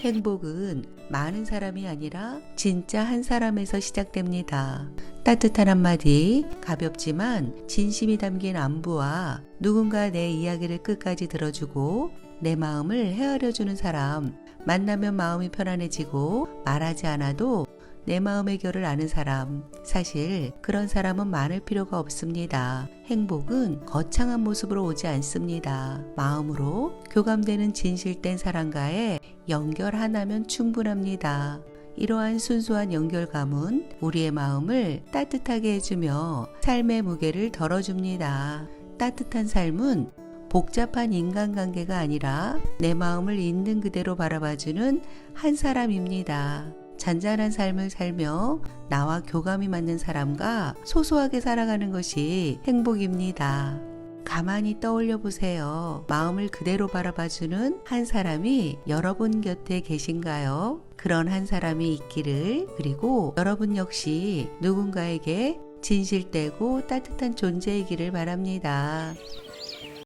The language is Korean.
행복은 많은 사람이 아니라 진짜 한 사람에서 시작됩니다. 따뜻한 한마디, 가볍지만 진심이 담긴 안부와 누군가 내 이야기를 끝까지 들어주고 내 마음을 헤아려주는 사람, 만나면 마음이 편안해지고 말하지 않아도 내 마음의 결을 아는 사람. 사실 그런 사람은 많을 필요가 없습니다. 행복은 거창한 모습으로 오지 않습니다. 마음으로 교감되는 진실된 사람과의 연결 하나면 충분합니다. 이러한 순수한 연결감은 우리의 마음을 따뜻하게 해주며 삶의 무게를 덜어줍니다. 따뜻한 삶은 복잡한 인간관계가 아니라 내 마음을 있는 그대로 바라봐주는 한 사람입니다. 잔잔한 삶을 살며 나와 교감이 맞는 사람과 소소하게 살아가는 것이 행복입니다. 가만히 떠올려 보세요. 마음을 그대로 바라봐주는 한 사람이 여러분 곁에 계신가요? 그런 한 사람이 있기를, 그리고 여러분 역시 누군가에게 진실되고 따뜻한 존재이기를 바랍니다.